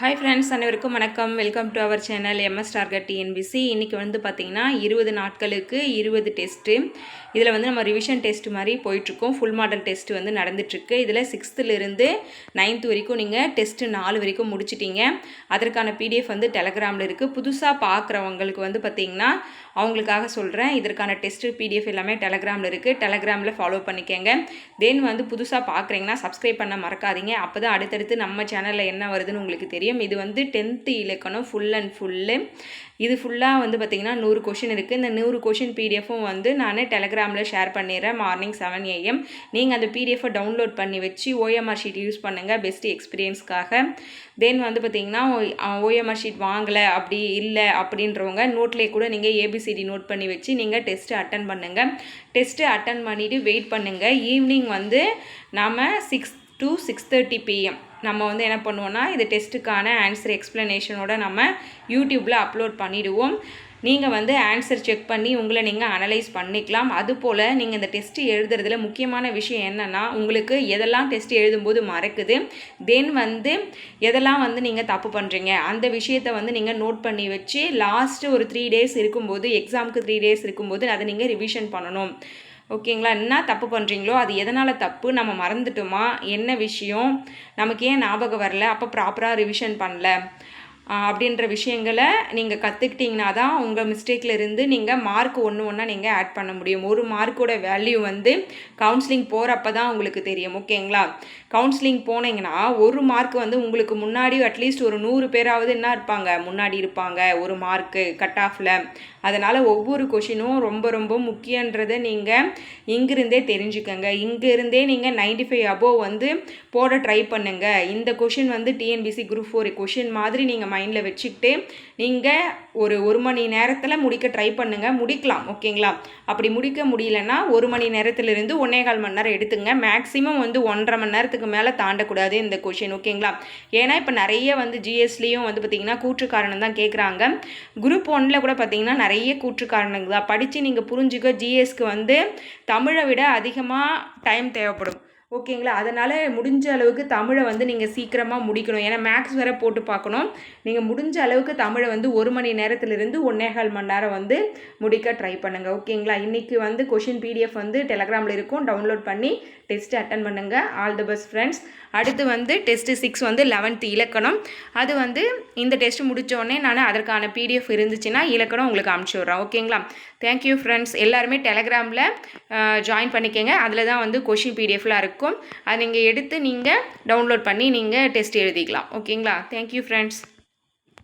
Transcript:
Hi friends அனைவருக்கும் வணக்கம். Welcome to our channel M S target TNPSC இன்றைக்கி வந்து பார்த்திங்கன்னா இருபது நாட்களுக்கு இருபது டெஸ்ட்டு இதில் வந்து நம்ம ரிவிஷன் டெஸ்ட் மாதிரி போயிட்டுருக்கோம். ஃபுல் மாடல் டெஸ்ட் வந்து நடந்துட்டுருக்கு. இதில் சிக்ஸ்த்துலேருந்து நைன்த் வரைக்கும் நீங்கள் டெஸ்ட்டு நாலு வரைக்கும் முடிச்சிட்டிங்க. அதற்கான பிடிஎஃப் வந்து டெலகிராமில் இருக்குது புதுசாக பார்க்குறவங்களுக்கு வந்து பார்த்திங்கன்னா அவங்களுக்காக சொல்கிறேன் இதற்கான டெஸ்ட்டு பிடிஎஃப் எல்லாமே டெலகிராமில் இருக்குது டெலகிராமில் ஃபாலோ பண்ணிக்கோங்க. தென் வந்து புதுசாக பார்க்குறீங்கன்னா சப்ஸ்கிரைப் பண்ண மறக்காதீங்க. அப்போ தான் அடுத்தடுத்து நம்ம சேனலில் என்ன வருதுன்னு உங்களுக்கு தெரியும். தெரியும். இது வந்து டென்த்து இலக்கணம் ஃபுல் அண்ட் ஃபுல்லு இது ஃபுல்லாக வந்து பார்த்திங்கன்னா நூறு கொஷின் இருக்குது இந்த நூறு கொஷின் பிடிஎஃப்பும் வந்து நான் டெலகிராமில் ஷேர் பண்ணிடுறேன் மார்னிங் செவன் ஏஎம் நீங்கள் அந்த பிடிஎஃபை டவுன்லோட் பண்ணி வச்சு ஓஎம்ஆர் ஷீட் யூஸ் பண்ணுங்கள் பெஸ்ட் எக்ஸ்பீரியன்ஸ்க்காக தென் வந்து பார்த்திங்கன்னா ஓஎம்ஆர் ஷீட் வாங்கலை அப்படி இல்லை அப்படின்றவங்க நோட்லேயே கூட நீங்கள் ஏபிசிடி நோட் பண்ணி வச்சு நீங்கள் டெஸ்ட்டு அட்டன் பண்ணுங்கள் டெஸ்ட்டு அட்டன் பண்ணிவிட்டு வெயிட் பண்ணுங்கள் ஈவினிங் வந்து நாம் six to six thirty PM நம்ம வந்து என்ன பண்ணுவோன்னா இது டெஸ்ட்டுக்கான ஆன்சர் எக்ஸ்ப்ளனேஷனோட நம்ம யூடியூப்பில் அப்லோட் பண்ணிவிடுவோம் நீங்கள் வந்து ஆன்சர் செக் பண்ணி உங்களை நீங்கள் அனலைஸ் பண்ணிக்கலாம். அதுபோல் நீங்கள் இந்த டெஸ்ட்டு எழுதுறதுல முக்கியமான விஷயம் என்னென்னா உங்களுக்கு எதெல்லாம் டெஸ்ட் எழுதும்போது மறக்குது தென் வந்து எதெல்லாம் வந்து நீங்கள் தப்பு பண்ணுறீங்க அந்த விஷயத்தை வந்து நீங்கள் நோட் பண்ணி வச்சு லாஸ்ட்டு ஒரு த்ரீ டேஸ் இருக்கும்போது எக்ஸாமுக்கு த்ரீ டேஸ் இருக்கும்போது அதை நீங்கள் ரிவிஷன் பண்ணணும். ஓகேங்களா? என்ன தப்பு பண்ணுறீங்களோ அது எதனால் தப்பு நம்ம மறந்துட்டோமா என்ன விஷயம் நமக்கு ஏன் ஞாபகம் வரல அப்போ ப்ராப்பராக ரிவிஷன் பண்ணல. அப்படின்ற விஷயங்களை நீங்கள் கற்றுக்கிட்டிங்கன்னா தான் உங்கள் மிஸ்டேக்கில் இருந்து நீங்கள் மார்க் ஒன்று ஒன்றா நீங்கள் ஆட் பண்ண முடியும். ஒரு மார்க்கோட வேல்யூ வந்து கவுன்சிலிங் போகிறப்ப தான் உங்களுக்கு தெரியும் ஓகேங்களா கவுன்சிலிங் போனீங்கன்னா ஒரு மார்க் வந்து உங்களுக்கு முன்னாடி அட்லீஸ்ட் ஒரு நூறு பேராவது என்ன இருப்பாங்க? முன்னாடி இருப்பாங்க ஒரு மார்க்கு கட் ஆஃபில் அதனால் ஒவ்வொரு கொஷினும் ரொம்ப ரொம்ப முக்கியன்றதை நீங்கள் இங்கிருந்தே தெரிஞ்சுக்கோங்க. இங்கிருந்தே நீங்கள் நைன்டி ஃபைவ் அபோவ் வந்து போட ட்ரை பண்ணுங்கள் இந்த கொஷின் வந்து டிஎன்பிசி குரூப் ஃபோர் கொஷின் மாதிரி நீங்கள் மைண்டில் வச்சுக்கிட்டு நீங்கள் ஒரு ஒரு மணி நேரத்தில் முடிக்க ட்ரை பண்ணுங்கள் முடிக்கலாம் ஓகேங்களா? அப்படி முடிக்க முடியலன்னா ஒரு மணி நேரத்துலேருந்து ஒன்றே கால் மணி நேரம் எடுத்துங்க. மேக்ஸிமம் வந்து ஒன்றரை மணி நேரத்துக்கு மேலே தாண்டக்கூடாது இந்த கொஷின் ஓகேங்களா? ஏன்னா இப்போ நிறைய வந்து ஜிஎஸ்லேயும் வந்து பார்த்திங்கன்னா கூற்று காரணம் தான் கேட்குறாங்க குரூப் ஒன்னில் கூட பார்த்திங்கன்னா நிறைய கூற்று காரணங்கள் தான். படித்து நீங்கள் புரிஞ்சுக்க ஜிஎஸ்க்கு வந்து தமிழை விட அதிகமாக டைம் தேவைப்படும். ஓகேங்களா? அதனால் முடிஞ்ச அளவுக்கு தமிழை வந்து நீங்கள் சீக்கிரமாக முடிக்கணும். ஏன்னா மேக்ஸ் வேறு போட்டு பார்க்கணும். நீங்கள் முடிஞ்ச அளவுக்கு தமிழை வந்து ஒரு மணி நேரத்துலேருந்து ஒன்னேகால் மணி நேரம் வந்து முடிக்க ட்ரை பண்ணுங்கள் ஓகேங்களா? இன்றைக்கி வந்து கொஷின் பிடிஎஃப் வந்து டெலகிராமில் இருக்கும். டவுன்லோட் பண்ணி டெஸ்ட்டு அட்டன் பண்ணுங்கள் ஆல் தி பெஸ்ட் ஃப்ரெண்ட்ஸ் அடுத்து வந்து டெஸ்ட்டு சிக்ஸ் வந்து லெவன்த்து இலக்கணம். அது வந்து இந்த டெஸ்ட் முடித்தோடனே நான் அதற்கான பிடிஎஃப் இருந்துச்சுன்னா இலக்கணம் உங்களுக்கு அனுப்பிச்சி விட்றேன். ஓகேங்களா? தேங்க்யூ ஃப்ரெண்ட்ஸ் எல்லாருமே டெலகிராமில் ஜாயின் பண்ணிக்கோங்க. அதில் தான் வந்து கொஷின் பிடிஎஃப்லாம் இருக்கும். அதை நீங்கள் எடுத்து நீங்கள் டவுன்லோட் பண்ணி நீங்கள் டெஸ்ட் எழுதிக்கலாம். ஓகேங்களா தேங்க்யூ ஃப்ரெண்ட்ஸ்